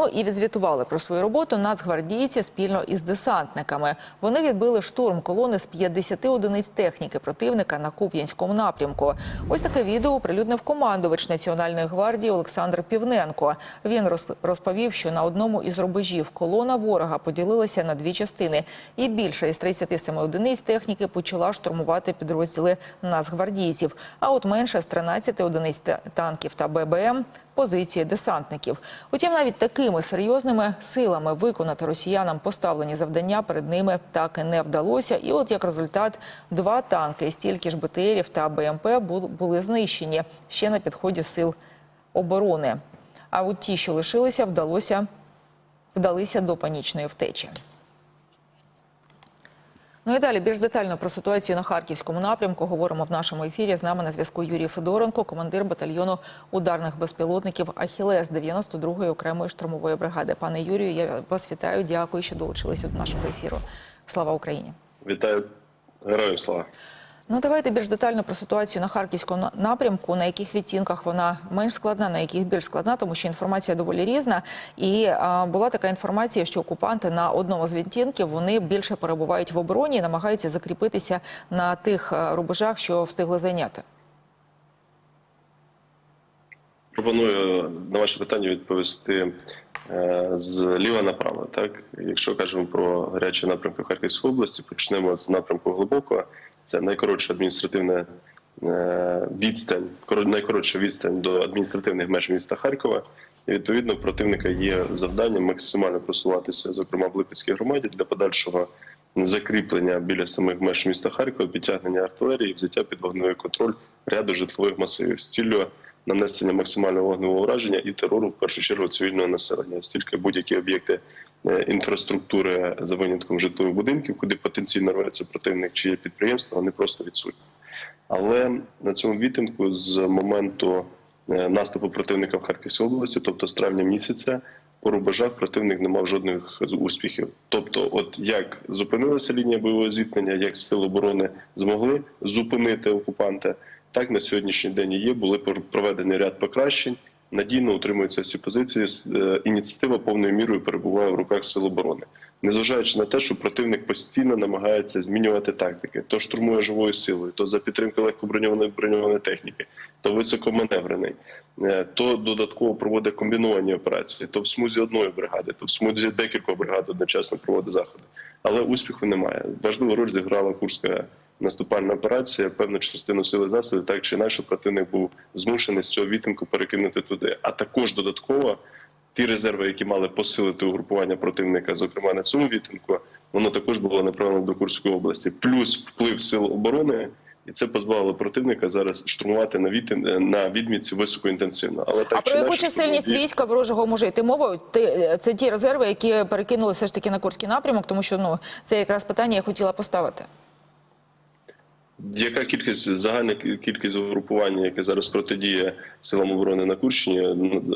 Ну і відзвітували про свою роботу нацгвардійці спільно із десантниками. Вони відбили штурм колони з 50 одиниць техніки противника на Куп'янському напрямку. Ось таке відео оприлюднив командувач Національної гвардії Олександр Півненко. Він роз- розповів, що на одному із рубежів колона ворога поділилася на дві частини, і більше із 37 одиниць техніки почала штурмувати підрозділи нацгвардійців. А от менше з 13 одиниць танків та ББМ позиції десантників. Утім, навіть такими серйозними силами виконати росіянам поставлені завдання перед ними так і не вдалося. І от як результат, два танки, стільки ж БТРів та БМП бу- були знищені ще на підході сил оборони. А от ті, що лишилися, вдалося вдалися до панічної втечі. Ну і далі більш детально про ситуацію на харківському напрямку говоримо в нашому ефірі. З нами на зв'язку Юрій Федоренко, командир батальйону ударних безпілотників Ахілес 92-ї окремої штурмової бригади. Пане Юрію, я вас вітаю. Дякую, що долучилися до нашого ефіру. Слава Україні! Вітаю героям слава. Ну давайте більш детально про ситуацію на харківському напрямку, на яких відтінках вона менш складна, на яких більш складна, тому що інформація доволі різна. І а, була така інформація, що окупанти на одному з відтінків вони більше перебувають в обороні і намагаються закріпитися на тих рубежах, що встигли зайняти. Пропоную на ваше питання відповісти е, зліва направо. Так, якщо кажемо про гарячі напрямки Харківської області, почнемо з напрямку глибокого. Це найкоротша адміністративна е, відстань, коро- найкоротша відстань до адміністративних меж міста Харкова. І відповідно противника є завдання максимально просуватися, зокрема в Липецькій громаді, для подальшого закріплення біля самих меж міста Харкова, підтягнення артилерії, взяття під вогневий контроль ряду житлових масивів з ціллю нанесення максимального вогневого ураження і терору в першу чергу цивільного населення, оскільки будь-які об'єкти інфраструктури за винятком житлових будинків, куди потенційно рветься противник чи є підприємство, вони просто відсутні. Але на цьому відтинку з моменту е, наступу противника в Харківській області, тобто з травня місяця, по рубежах противник не мав жодних успіхів. Тобто, от як зупинилася лінія бойового зіткнення, як сили оборони змогли зупинити окупанта, так на сьогоднішній день і є. Були проведені ряд покращень. Надійно утримуються всі позиції. Е, Ініціатива повною мірою перебуває в руках сил оборони, незважаючи на те, що противник постійно намагається змінювати тактики, то штурмує живою силою, то за підтримки легкоброньованої броньованої техніки, то високоманеврений, е, то додатково проводить комбіновані операції, то в смузі одної бригади, то в смузі декількох бригад одночасно проводить заходи. Але успіху немає. Важливу роль зіграла курська наступальна операція. Певну частину сили засобів, так чи інакше, противник був змушений з цього відтинку перекинути туди. А також додатково ті резерви, які мали посилити угрупування противника, зокрема на цьому відтинку, воно також було направлено до Курської області. Плюс вплив сил оборони. І це позбавило противника зараз штурмувати на відтин на відмітці високоінтенсивно. Але так А про яку чисельність штурмові- війська ворожого може йти мова? Ти- Це ті резерви, які перекинули все ж таки на Курський напрямок, тому що ну це якраз питання я хотіла поставити. Яка кількість загальна кількість угрупування, яке зараз протидіє силам оборони на Курщині,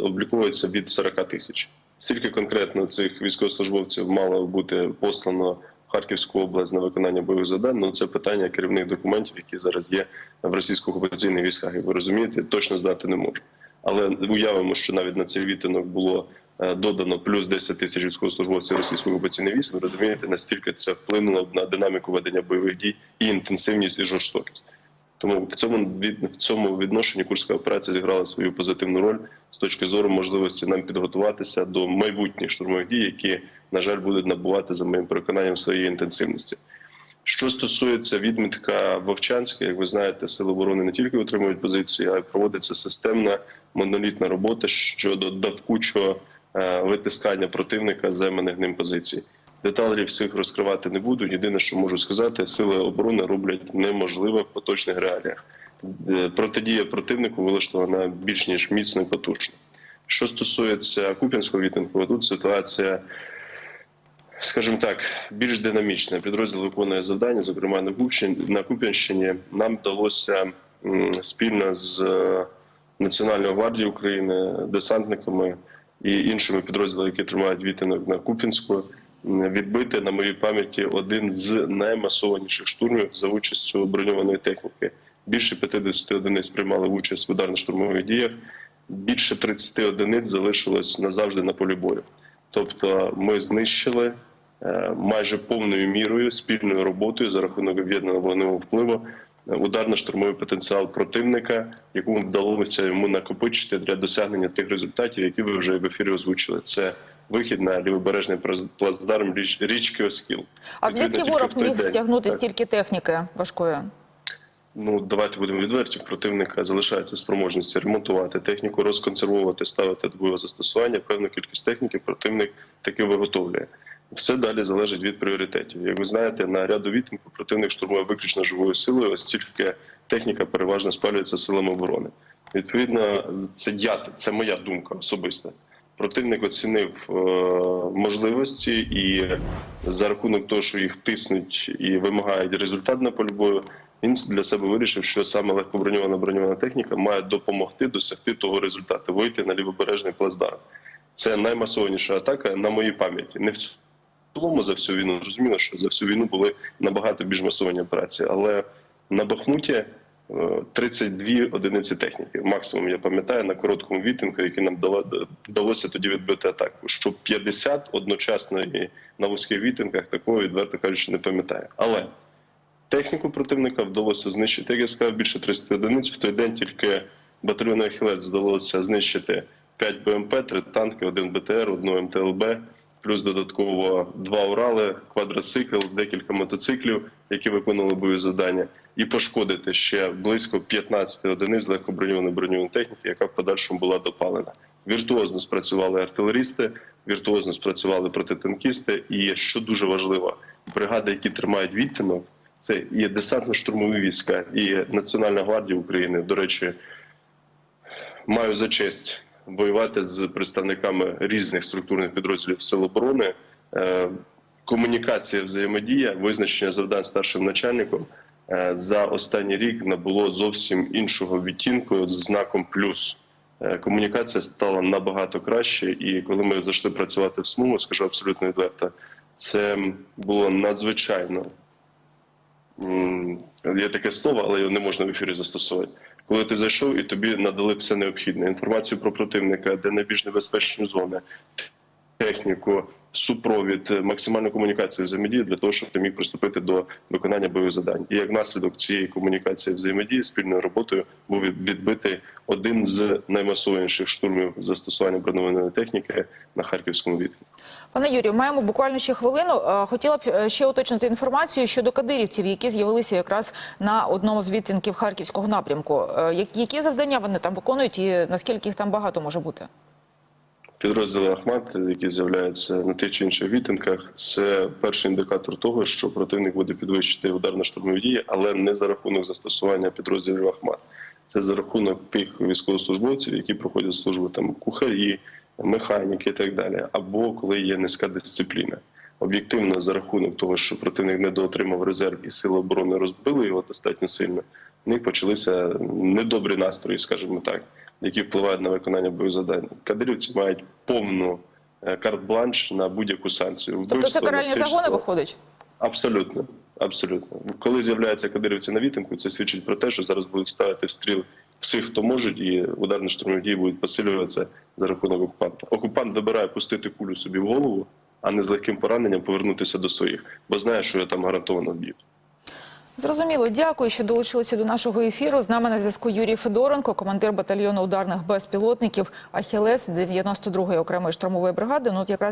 обліковується від 40 тисяч. Скільки конкретно цих військовослужбовців мало бути послано в Харківську область на виконання бойових завдань? Ну це питання керівних документів, які зараз є в російсько-окупаційних військах. І ви розумієте, точно здати не можу. Але уявимо, що навіть на цей відтинок було додано плюс 10 тисяч військовослужбовців російської окупаційної військ. Ви розумієте, настільки це вплинуло на динаміку ведення бойових дій і інтенсивність і жорстокість. Тому в цьому в цьому відношенні курська операція зіграла свою позитивну роль з точки зору можливості нам підготуватися до майбутніх штурмових дій, які на жаль будуть набувати за моїм переконанням своєї інтенсивності. Що стосується відмітка Вовчанська, як ви знаєте, сили оборони не тільки отримують позиції, а й проводиться системна монолітна робота щодо давкучого е, витискання противника з займаних ним позицій. Деталей всіх розкривати не буду. Єдине, що можу сказати, сили оборони роблять неможливе в поточних реаліях. Е, Протидія противнику вилаштована більш ніж міцно і потужно. Що стосується Куп'янського відтинку, тут ситуація скажімо так, більш динамічне. Підрозділ виконує завдання, зокрема. На Куп'янщині нам вдалося спільно з е, Національною гвардією України, десантниками і іншими підрозділами, які тримають відтинок на Куп'янську, м, відбити на моїй пам'яті один з наймасованіших штурмів за участю броньованої техніки. Більше 50 одиниць приймали участь в ударно-штурмових діях. більше 30 одиниць залишилось назавжди на полі бою. Тобто ми знищили е, майже повною мірою спільною роботою за рахунок об'єднаного вогневого впливу ударно-штурмовий потенціал противника, якому вдалося йому накопичити для досягнення тих результатів, які ви вже в ефірі озвучили. Це вихід на лівобережний плац- плацдарм річ- річки Оскіл. А звідки ворог міг стягнути Так. стільки техніки важкої? Ну давайте будемо відверті. Противника залишається спроможність ремонтувати техніку, розконсервувати, ставити до застосування. Певну кількість техніки противник таки виготовлює. Все далі залежить від пріоритетів. Як ви знаєте, на ряду відтинку противник штурмує виключно живою силою, оскільки техніка переважно спалюється силами оборони. Відповідно, це я це моя думка особиста. Противник оцінив е, можливості і за рахунок того, що їх тиснуть і вимагають результат на полі бою, він для себе вирішив, що саме легкоброньована броньована техніка має допомогти досягти того результату, вийти на лівобережний плацдарм. Це наймасованіша атака на моїй пам'яті. Не в цілому за всю війну. Зрозуміло, що за всю війну були набагато більш масовані операції, але на Бахмуті е, 32 одиниці техніки. Максимум я пам'ятаю на короткому відтинку, який нам дало- вдалося тоді відбити атаку. Що 50 одночасно і на вузьких відтинках такого відверто кажучи не пам'ятаю. Але техніку противника вдалося знищити, як я сказав, більше 30 одиниць. В той день тільки батальйону Ахілець вдалося знищити 5 БМП, 3 танки, 1 БТР, 1 МТЛБ, плюс додатково 2 Урали, квадроцикл, декілька мотоциклів, які виконували бойові завдання, і пошкодити ще близько 15 одиниць легкоброньованої броньованої техніки, яка в подальшому була допалена. Віртуозно спрацювали артилерісти, віртуозно спрацювали протитанкісти. І що дуже важливо, бригади, які тримають відтинок, це і десантно-штурмові війська, і Національна гвардія України. До речі, маю за честь воювати з представниками різних структурних підрозділів Сил оборони. Е, Комунікація, взаємодія, визначення завдань старшим начальником е, за останній рік набуло зовсім іншого відтінку з знаком плюс. Е, Комунікація стала набагато краще, і коли ми зайшли працювати в СМУ, скажу абсолютно відверто, це було надзвичайно є таке слово, але його не можна в ефірі застосовувати. Коли ти зайшов і тобі надали все необхідне: інформацію про противника, де найбільш небезпечні зони, техніку, супровід, максимальну комунікацію взаємодії для того, щоб ти міг приступити до виконання бойових завдань. І як наслідок цієї комунікації взаємодії спільною роботою був від- відбитий один з наймасованіших штурмів застосування броньованої техніки на харківському відтинку. Пане Юрію, маємо буквально ще хвилину. Е, Хотіла б е, ще уточнити інформацію щодо кадирівців, які з'явилися якраз на одному з відтинків харківського напрямку. Е, Які завдання вони там виконують, і наскільки їх там багато може бути? Підрозділи Ахмат, які з'являються на тих чи інших відтинках, це перший індикатор того, що противник буде підвищити ударно-штурмові дії, але не за рахунок застосування підрозділів Ахмат. Це за рахунок тих військовослужбовців, які проходять службу там кухарі, механіки і так далі, або коли є низька дисципліна. Об'єктивно, за рахунок того, що противник недоотримав резерв і сили оборони розбили його достатньо сильно, в них почалися недобрі настрої, скажімо так, які впливають на виконання бойових завдань. Кадирівці мають повну е, карт-бланш на будь-яку санкцію. Тобто це каральні загони виходить? Абсолютно, абсолютно. Коли з'являються кадирівці на вітинку, це свідчить про те, що зараз будуть ставити в стріл всіх, хто можуть, і ударні штурмові дії будуть посилюватися за рахунок окупанта. Окупант вибирає пустити кулю собі в голову, а не з легким пораненням повернутися до своїх, бо знає, що його там гарантовано вб'ють. Зрозуміло, дякую, що долучилися до нашого ефіру. З нами на зв'язку Юрій Федоренко, командир батальйону ударних безпілотників Ахілес 92-ї окремої штурмової бригади. Ну, якраз